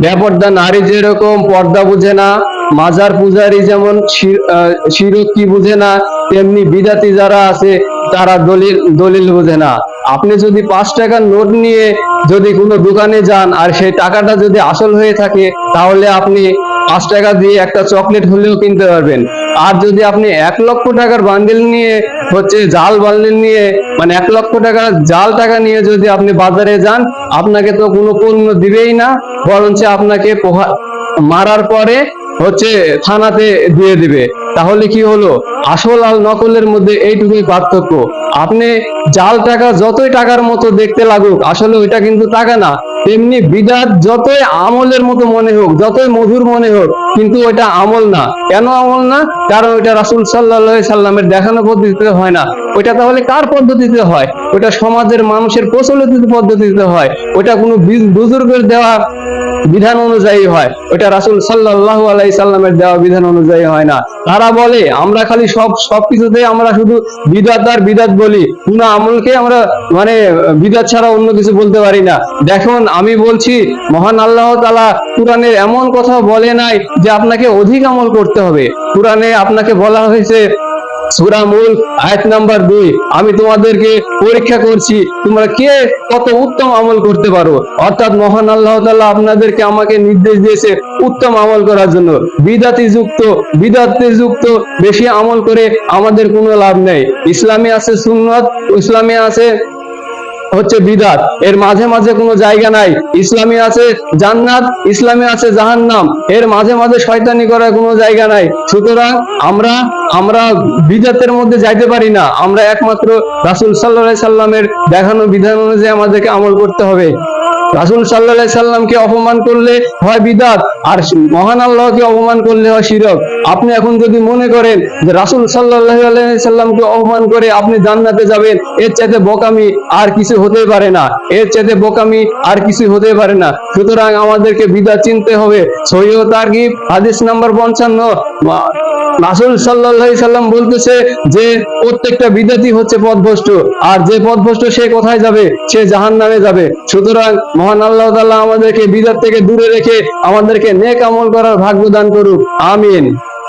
ব্যাপারটা নারী যেরকম পর্দা বুঝে না মাজার পূজারি যেমন শির- আহ, কি বুঝে না তেমনি বিদাতি যারা আছে তারা দলিল দলিল বুঝে না। আপনি যদি পাঁচ টাকার নোট নিয়ে যদি কোনো দোকানে যান আর সেই টাকাটা যদি আসল হয়ে থাকে তাহলে আপনি পাঁচ টাকা দিয়ে একটা চকলেট হলেও কিনতে পারবেন। আর যদি আপনি এক লক্ষ টাকার বান্ডিল নিয়ে, হচ্ছে জাল বান্ডিল নিয়ে মানে এক লক্ষ টাকার জাল টাকা নিয়ে যদি আপনি বাজারে যান, আপনাকে তো কোনো পণ্য দিবেই না, বরঞ্চ আপনাকে মারার পরে হচ্ছে থানাতে দিয়ে দিবে। তাহলে কি হলো? আসল আর নকলের মধ্যে এইটুকুই পার্থক্য। আপনি জাল টাকা যতই টাকার মতো দেখতে লাগুক, আসলে ওইটা কিন্তু টাকা না। তেমনি বিদাত যতই আমলের মতো মনে হোক, যতই মধুর মনে হোক, কিন্তু ওইটা আমল না। কেন আমল না? কারণ ওইটা রাসুল সাল্লাহ সাল্লামের দেখানো পদ্ধতিতে হয় না। ওইটা তাহলে কার পদ্ধতিতে হয়? ওইটা সমাজের মানুষের প্রচলিত পদ্ধতিতে হয়। ওইটা কোনো বুজুর্গের দেওয়া বিধান অনুযায়ী হয়। ওটা রাসুল সাল্লাহ আলাই সাল্লামের দেওয়া বিধান অনুযায়ী হয় না। তারা বলে, আমরা খালি সব সবকিছুতে আমরা শুধু বিদাত আর বিদাত বলি। কোন আমলকে আমরা মানে বিদাত ছাড়া অন্য কিছু বলতে পারি না। দেখুন আমি বলছি, মহান আল্লাহ তালা কোরআনের এমন কথা বলে নাই যে আপনাকে অধিক আমল করতে হবে। কোরআনে আপনাকে বলা হয়েছে, সূরা মূল, আয়াত নাম্বার দুই, আমি তোমাদেরকে পরীক্ষা করছি, তোমরা কে কত উত্তম আমল করতে পারো? অর্থাৎ মহান আল্লাহ তাআলা আপনাদেরকে আমাকে নির্দেশ দিয়েছে উত্তম আমল করার জন্য। বিদাতি যুক্ত, বিদাতে যুক্ত, বেশি আমল করে আমাদের কোনো লাভ নেই। ইসলামে আছে সুন্নত, ইসলামে আছে হচ্ছে বিদাত। এর মাঝে মাঝে কোনো জায়গা নাই। ইসলামী আছে জান্নাত, ইসলামী আছে জাহান্নাম। এর মাঝে মাঝে শয়তানি করার কোনো জায়গা নাই। সুতরাং আমরা আমরা বিদাতের মধ্যে যাইতে পারি না। আমরা একমাত্র রাসূল সাল্লাল্লাহু সাল্লামের দেখানো বিধান অনুযায়ী আমাদেরকে আমল করতে হবে। রাসূল সাল্লাল্লাহু সাল্লামকে অপমান করলে হয় বিদাত, আর মহান আল্লাহকে অপমান করলে হয় শিরক। আপনি এখন যদি মনে করেন যে রাসূল আলাইহি সাল্লামকে অপমান করে আপনি জান্নাতে যাবেন, এর চাইতে বোকামি আর কিছু হতে পারে না। এর চাইতে বোকামি আর কিছু হতে পারে না। সুতরাং আমাদেরকে বিদাত চিনতে হবে। সহিহ তারগিব, হাদিস নাম্বার পঞ্চান্ন। রাসূল সাল্লাল্লাহু সাল্লাম বলতেছে যে প্রত্যেকটা বিদ্যাতি হচ্ছে পথভ্রষ্ট। আর যে পথভ্রষ্ট সে কোথায় যাবে? সে জাহান নামে যাবে। সুতরাং মহান আল্লাহ তাল্লাহ আমাদেরকে বিদাত থেকে দূরে রেখে আমাদেরকে নেক আমল করার ভাগ্য দান করুক। আমিন।